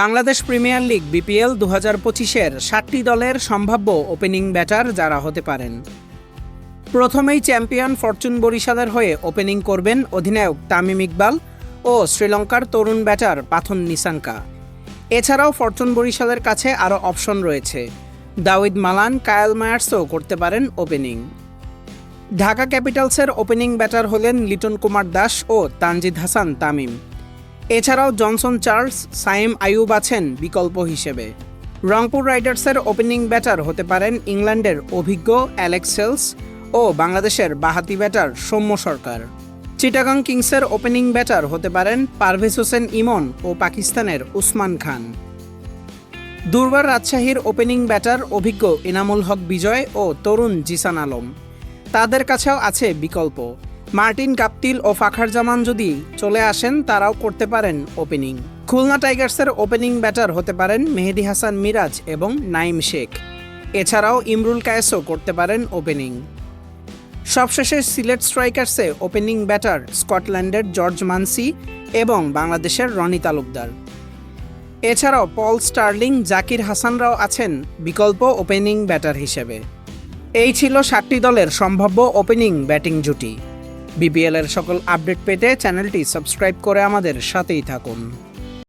Bangladesh premier league BPL দু হাজার পঁচিশের ষাটটি দলের সম্ভাব্য ওপেনিং ব্যাটার যারা হতে পারেন। প্রথমেই চ্যাম্পিয়ন ফরচুন বরিশালের হয়ে ওপেনিং করবেন অধিনায়ক তামিম ইকবাল ও শ্রীলঙ্কার তরুণ ব্যাটার পাথন নিসাঙ্কা এছাড়াও ফরচুন বরিশালের কাছে আরও অপশন রয়েছে। দাউদ মালান, কায়াল মায়ার্সও করতে পারেন ওপেনিং। ঢাকা ক্যাপিটালসের ওপেনিং ব্যাটার হলেন লিটন কুমার দাস ও তানজিদ হাসান তামিম। এছাড়াও জনসন চার্লস সাইম আয়ুব আছেন বিকল্প হিসেবে। রংপুর রাইডার্সের ওপেনিং ব্যাটার হতে পারেন ইংল্যান্ডের অভিজ্ঞ অ্যালেক্স সেলস ও বাংলাদেশের বাহাতি ব্যাটার সৌম্য সরকার। চিটাগাং কিংসের ওপেনিং ব্যাটার হতে পারেন পারভেজ হোসেন ইমন ও পাকিস্তানের উসমান খান। দুর্বার রাজশাহীর ওপেনিং ব্যাটার অভিজ্ঞ ইনামুল হক বিজয় ও তরুণ জিসান আলম। তাদের কাছেও আছে বিকল্প। মার্টিন কাপ্তিল ও ফাখার জামান যদি চলে আসেন, তারাও করতে পারেন ওপেনিং খুলনা টাইগার্সের ওপেনিং ব্যাটার হতে পারেন মেহেদি হাসান মিরাজ এবং নাইম শেখ। এছাড়াও ইমরুল কায়েসও করতে পারেন ওপেনিং সবশেষে সিলেট স্ট্রাইকার্সে ওপেনিং ব্যাটার স্কটল্যান্ডের জর্জ মানসি এবং বাংলাদেশের রনি তালুকদার। এছাড়াও পল স্টার্লিং, জাকির হাসানরাও আছেন বিকল্প ওপেনিং ব্যাটার হিসেবে। এই ছিল সাতটি দলের সম্ভাব্য ওপেনিং ব্যাটিং জুটি। বিপিএল এর সকল আপডেট পেতে চ্যানেলটি সাবস্ক্রাইব করে আমাদের সাথেই থাকুন।